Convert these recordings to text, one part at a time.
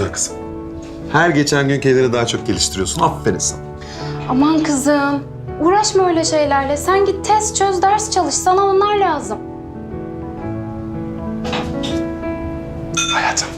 güzel kızım. Her geçen gün kendini daha çok geliştiriyorsun. Aferin sana. Aman kızım. Uğraşma öyle şeylerle. Sen git test çöz, ders çalış. Sana onlar lazım. Hayatım.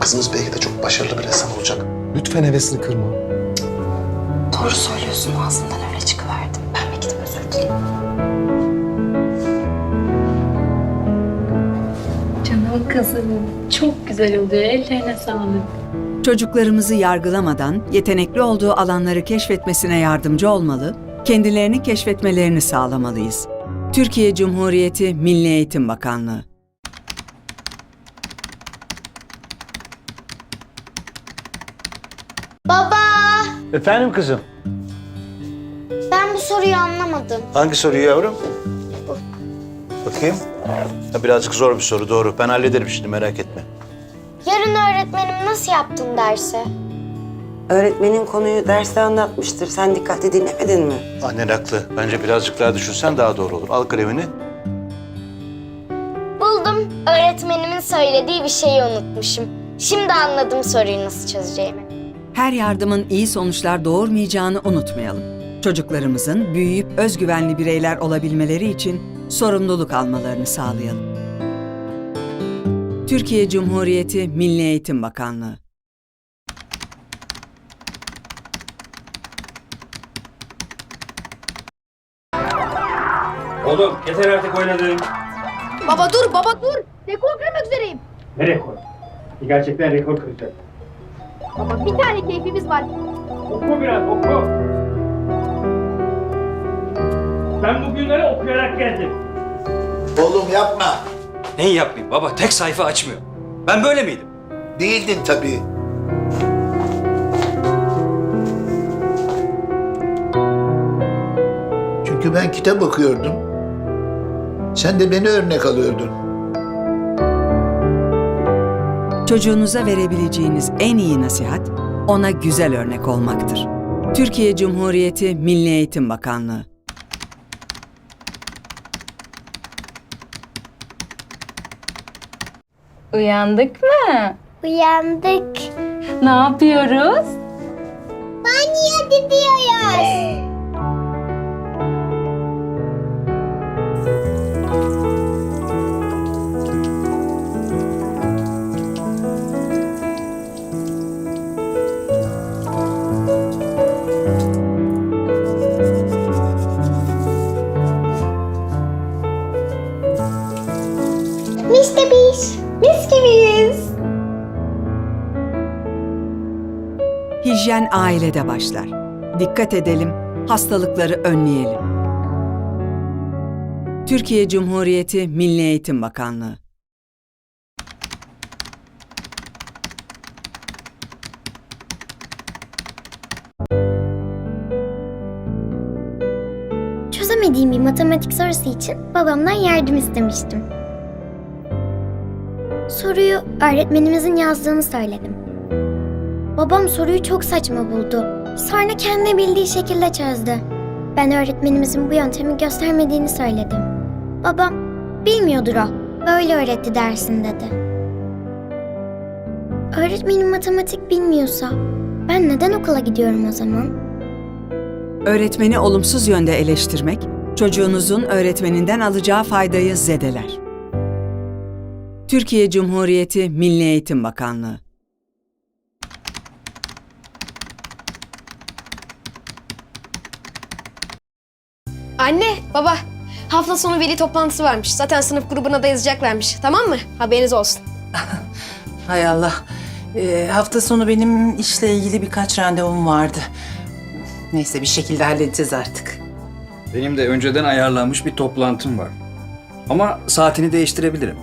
Kızımız belki de çok başarılı bir insan olacak. Lütfen hevesini kırma. Doğru söylüyorsun. Ağzından öyle çıkıverdi. Ben bir gidip özür dileyim. Canım kızım. Çok güzel oluyor. Ellerine sağlık. Çocuklarımızı yargılamadan yetenekli olduğu alanları keşfetmesine yardımcı olmalı, kendilerini keşfetmelerini sağlamalıyız. Türkiye Cumhuriyeti Milli Eğitim Bakanlığı Baba, Efendim kızım. ben bu soruyu anlamadım. Hangi soruyu yavrum? Bakayım. Ha, birazcık zor bir soru doğru. Ben hallederim şimdi merak etme. Yarın öğretmenim nasıl yaptın dersi? Öğretmenin konuyu derste anlatmıştır. Sen dikkatli dinlemedin mi? Annen haklı. Bence birazcık daha düşünsen daha doğru olur. Al kalemini. Buldum. Öğretmenimin söylediği bir şeyi unutmuşum. Şimdi anladım soruyu nasıl çözeceğimi. her yardımın iyi sonuçlar doğurmayacağını unutmayalım. Çocuklarımızın büyüyüp özgüvenli bireyler olabilmeleri için sorumluluk almalarını sağlayalım. Türkiye Cumhuriyeti Milli Eğitim Bakanlığı Oğlum yeter artık oynadın. Baba dur, baba dur. Rekor kırmak üzereyim. Ne rekor? Gerçekten rekor kıracak. Baba bir tane keyfimiz var. Oku biraz oku. Ben bugünleri okuyarak geldim. Oğlum yapma. Neyi yapmayayım baba? Tek sayfa açmıyor. Ben böyle miydim? Değildin tabii. Çünkü ben kitap okuyordum. Sen de beni örnek alıyordun. Çocuğunuza verebileceğiniz en iyi nasihat ona güzel örnek olmaktır. Türkiye Cumhuriyeti Milli Eğitim Bakanlığı Uyandık mı? Uyandık. Ne yapıyoruz? Banyo gidiyoruz. Hijyen ailede başlar. Dikkat edelim, hastalıkları önleyelim. Türkiye Cumhuriyeti Milli Eğitim Bakanlığı Çözemediğim bir matematik sorusu için babamdan yardım istemiştim. Soruyu öğretmenimizin yazdığını söyledim. Babam soruyu çok saçma buldu. Sonra kendi bildiği şekilde çözdü. Ben öğretmenimizin bu yöntemi göstermediğini söyledim. Babam, bilmiyordur o. Böyle öğretti dersin dedi. Öğretmenim matematik bilmiyorsa ben neden okula gidiyorum o zaman? Öğretmeni olumsuz yönde eleştirmek, çocuğunuzun öğretmeninden alacağı faydayı zedeler. Türkiye Cumhuriyeti Milli Eğitim Bakanlığı Anne, baba. Hafta sonu veli toplantısı varmış. Zaten sınıf grubuna da yazacaklarmış. Tamam mı? Haberiniz olsun. Hay Allah. Ee, hafta sonu benim işle ilgili birkaç randevum vardı. Neyse bir şekilde halledeceğiz artık. Benim de önceden ayarlanmış bir toplantım var. Ama saatini değiştirebilirim.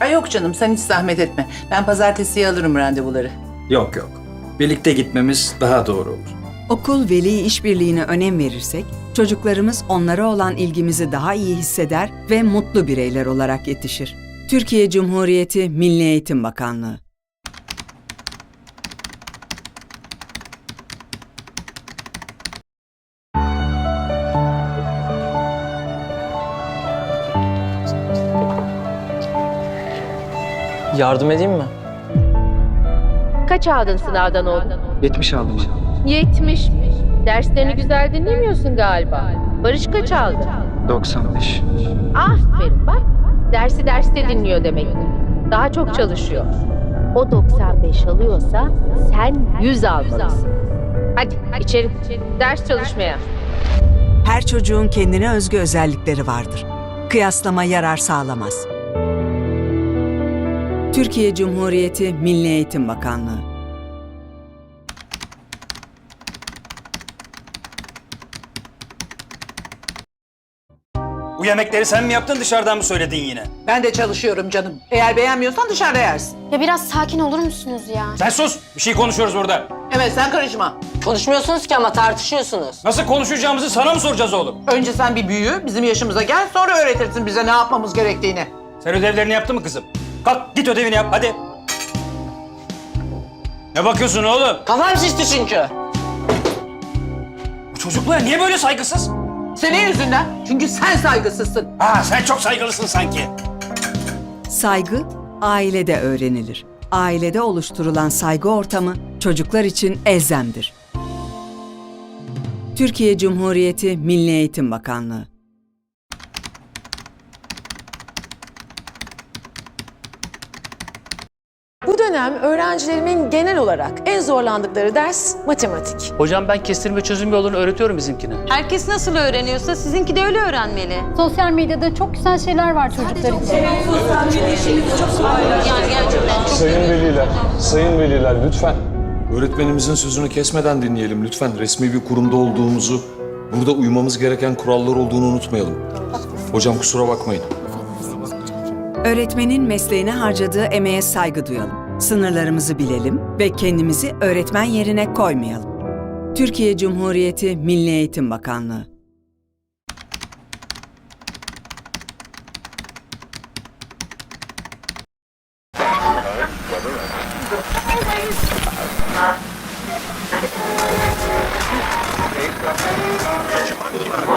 Ay yok canım sen hiç zahmet etme. Ben pazartesiye alırım randevuları. Yok yok. Birlikte gitmemiz daha doğru olur. Okul veli işbirliğine önem verirsek, çocuklarımız onlara olan ilgimizi daha iyi hisseder ve mutlu bireyler olarak yetişir. Türkiye Cumhuriyeti Milli Eğitim Bakanlığı Yardım edeyim mi? Kaç aldın sınavdan oğlum? 70 aldım. 70. Derslerini güzel dinlemiyorsun galiba. Barış kaç aldı? 95. Aferin bak. Dersi derste dinliyor demek. Daha çok çalışıyor. O 95 alıyorsa sen 100 almalısın. Hadi içeri. Ders çalışmaya. Her çocuğun kendine özgü özellikleri vardır. Kıyaslama yarar sağlamaz. Türkiye Cumhuriyeti Milli Eğitim Bakanlığı yemekleri sen mi yaptın dışarıdan mı söyledin yine? Ben de çalışıyorum canım. Eğer beğenmiyorsan dışarıda yersin. Ya biraz sakin olur musunuz ya? Sen sus! Bir şey konuşuyoruz burada. Evet sen karışma. Konuşmuyorsunuz ki ama tartışıyorsunuz. Nasıl konuşacağımızı sana mı soracağız oğlum? Önce sen bir büyü, bizim yaşımıza gel sonra öğretirsin bize ne yapmamız gerektiğini. Sen ödevlerini yaptın mı kızım? Kalk git ödevini yap hadi. Ne bakıyorsun oğlum? Kafam şişti çünkü. Bu çocuklar niye böyle saygısız? Senin yüzünden. Çünkü sen saygısızsın. Ha sen çok saygılısın sanki. Saygı ailede öğrenilir. Ailede oluşturulan saygı ortamı çocuklar için elzemdir. Türkiye Cumhuriyeti Milli Eğitim Bakanlığı Bu dönem öğrencilerimin genel olarak en zorlandıkları ders matematik. Hocam ben kestirme çözüm yolunu öğretiyorum bizimkine. Herkes nasıl öğreniyorsa sizinki de öyle öğrenmeli. Sosyal medyada çok güzel şeyler var çocuklar için. Yani gerçekten çok Sayın veliler, sayın veliler lütfen. Öğretmenimizin sözünü kesmeden dinleyelim lütfen. Resmi bir kurumda olduğumuzu, burada uymamız gereken kurallar olduğunu unutmayalım. Hocam kusura bakmayın. Öğretmenin mesleğine harcadığı emeğe saygı duyalım. Sınırlarımızı bilelim ve kendimizi öğretmen yerine koymayalım. Türkiye Cumhuriyeti Milli Eğitim Bakanlığı Ekranı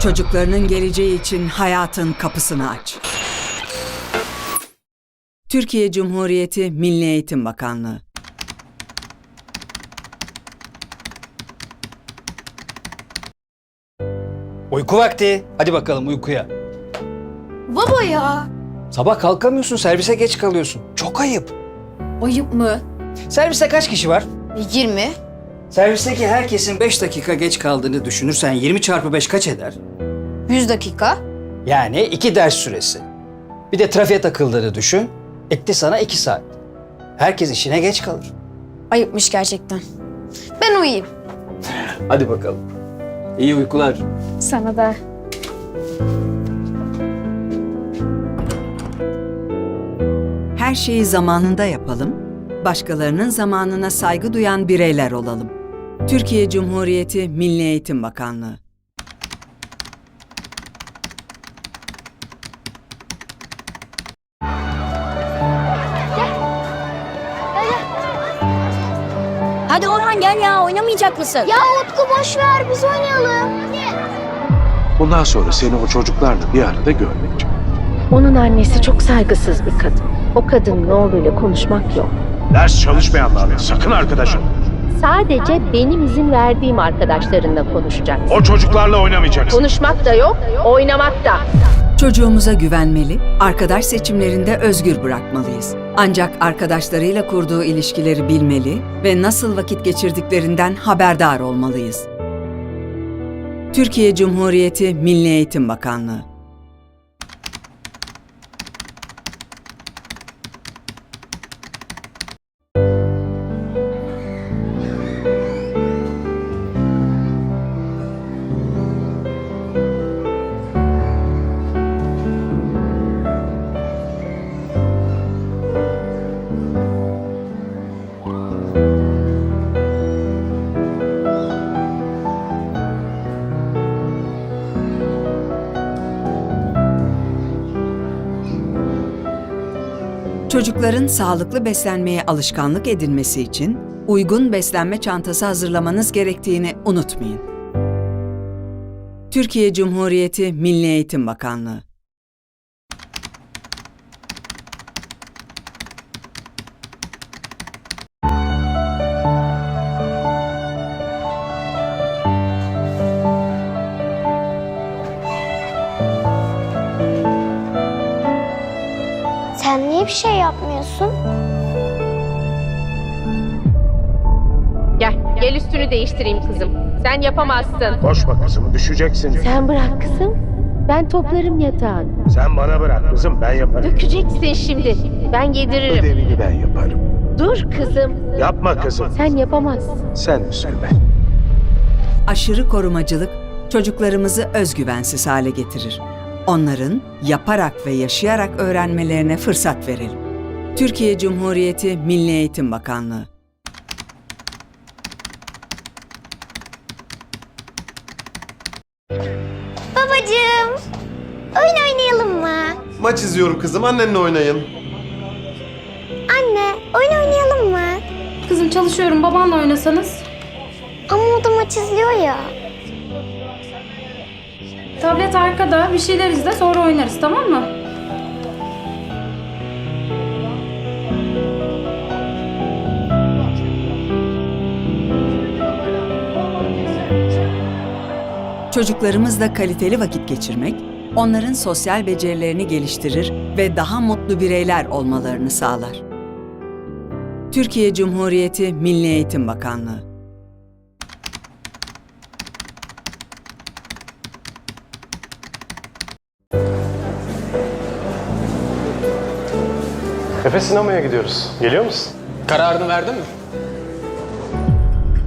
Çocuklarının geleceği için hayatın kapısını aç. Türkiye Cumhuriyeti Milli Eğitim Bakanlığı Uyku vakti. Hadi bakalım uykuya. Baba ya. Sabah kalkamıyorsun servise geç kalıyorsun. Çok ayıp. Ayıp mı? Serviste kaç kişi var? 20. Servisteki herkesin 5 dakika geç kaldığını düşünürsen 20 çarpı 5 kaç eder? 100 dakika. Yani 2 ders süresi. Bir de trafiğe takıldığını düşün. Etti sana 2 saat. Herkes işine geç kalır. Ayıpmış gerçekten. Ben uyuyayım. Hadi bakalım. İyi uykular. Sana da. Her şeyi zamanında yapalım, başkalarının zamanına saygı duyan bireyler olalım. Türkiye Cumhuriyeti Milli Eğitim Bakanlığı Hadi Orhan gel ya oynamayacak mısın? Ya Utku boş ver biz oynayalım. Bundan sonra seni o çocuklarla bir arada görmeyeceğim. Onun annesi çok saygısız bir kadın. O kadının oğluyla konuşmak yok. Ders çalışmayanlarla sakın arkadaş. Sadece benim izin verdiğim arkadaşlarınla konuşacak. O çocuklarla oynamayacaksın. Konuşmak da yok, oynamak da. Çocuğumuza güvenmeli, arkadaş seçimlerinde özgür bırakmalıyız. Ancak arkadaşlarıyla kurduğu ilişkileri bilmeli ve nasıl vakit geçirdiklerinden haberdar olmalıyız. Türkiye Cumhuriyeti Milli Eğitim Bakanlığı Çocukların sağlıklı beslenmeye alışkanlık edinmesi için uygun beslenme çantası hazırlamanız gerektiğini unutmayın. Türkiye Cumhuriyeti Milli Eğitim Bakanlığı Sen niye bir şey yapmıyorsun? Gel, gel üstünü değiştireyim kızım. Sen yapamazsın. Koşma kızım düşeceksin. Sen bırak kızım. Ben toplarım yatağını. Sen bana bırak kızım ben yaparım. Dökeceksin şimdi. Ben yediririm. Ödevini ben yaparım. Dur kızım. Yapma kızım. Sen yapamazsın. Sen üzülme. aşırı korumacılık çocuklarımızı özgüvensiz hale getirir. Onların yaparak ve yaşayarak öğrenmelerine fırsat verelim. Türkiye Cumhuriyeti Milli Eğitim Bakanlığı Babacığım, oyun oynayalım mı? Maç izliyorum kızım annenle oynayın. Anne, oyun oynayalım mı? Kızım çalışıyorum babanla oynasanız. Ama o da maç izliyor ya. Tablet arkada bir şeyler izle sonra oynarız tamam mı? Çocuklarımızla kaliteli vakit geçirmek, onların sosyal becerilerini geliştirir ve daha mutlu bireyler olmalarını sağlar. Türkiye Cumhuriyeti Milli Eğitim Bakanlığı Efe sinemaya gidiyoruz. Geliyor musun? Kararını verdin mi?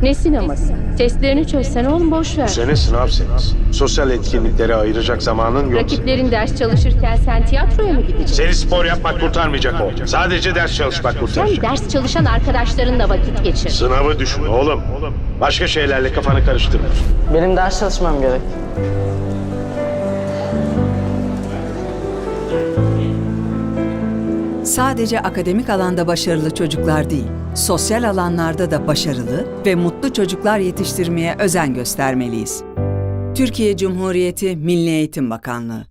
Ne sineması? Testlerini çözsen oğlum boş ver. Sene sınav senesi. Sosyal etkinliklere ayıracak zamanın yok. Rakiplerin ders çalışırken sen tiyatroya mı gideceksin? Seni spor yapmak kurtarmayacak o. Sadece ders çalışmak Sen kurtaracak. ders çalışan arkadaşlarınla vakit geçir. Sınavı düşün oğlum. Başka şeylerle kafanı karıştırma. Benim ders çalışmam gerek. Sadece akademik alanda başarılı çocuklar değil, sosyal alanlarda da başarılı ve mutlu çocuklar yetiştirmeye özen göstermeliyiz. Türkiye Cumhuriyeti Milli Eğitim Bakanlığı